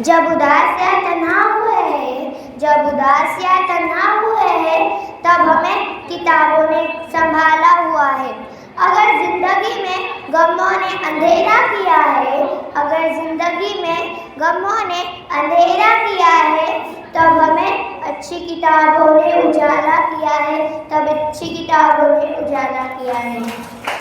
जब उदास या तनाव हुए हैं जब उदास या तनाव हुए हैं तब हमें किताबों ने संभाला हुआ है। अगर ज़िंदगी में गमों ने अंधेरा किया है, अगर ज़िंदगी में गमों ने अंधेरा किया है, तब हमें अच्छी किताबों ने उजाला किया है, तब अच्छी किताबों ने उजाला किया है।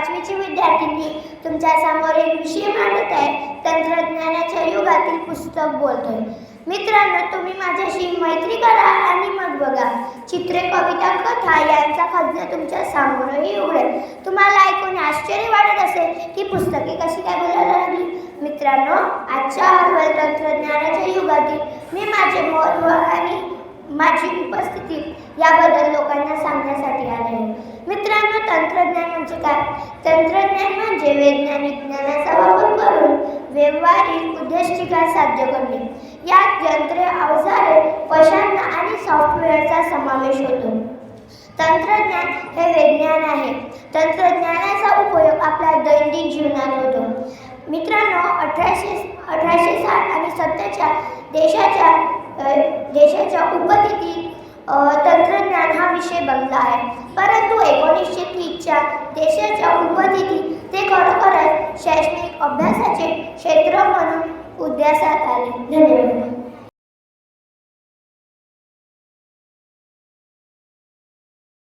पाचवीची विद्यार्थिनी तुमच्यासमोर एक विषय मांडत आहे. तंत्रज्ञानाच्या युगातील पुस्तक बोलतोय. मित्रांनो तुम्ही माझ्याशी मैत्री करा आणि मग बघा. चित्रे कविता कथा यांचा खजिना तुमच्या समोरही उघडेल. तुम्हाला ऐकून आश्चर्य वाटत असेल की पुस्तके कशी काय बोलायला लागली. मित्रांनो आजच्या हळूहळू तंत्रज्ञानाच्या युगातील मी माझे महत्त्व आणि माझी उपस्थिती याबद्दल लोकांना सांगण्यासाठी आले आहे मित्रांनो तंत्रज्ञान म्हणजे काय? तंत्रज्ञान म्हणजे वैज्ञानिक ज्ञानाचा वापर करून व्यवहारिक उद्दिष्टिका साध्य करणे. यात यंत्रे अवजारे पशांना आणि सॉफ्टवेअरचा समावेश होतो. तंत्रज्ञान हे विज्ञान आहे. तंत्रज्ञानाचा उपयोग आपल्या दैनंदिन जीवनात होतो. मित्रांनो अठराशे अठराशे साठ आणि सत्तरच्या देशाच्या देशाच्या उपस्थितीत तंत्रज्ञान हा विषय बनला आहे. परंतु देशाच्या उपस्थितीत ते खरोखरच शैक्षणिक अभ्यासाचे क्षेत्र म्हणून उद्यासात आले. धन्यवाद.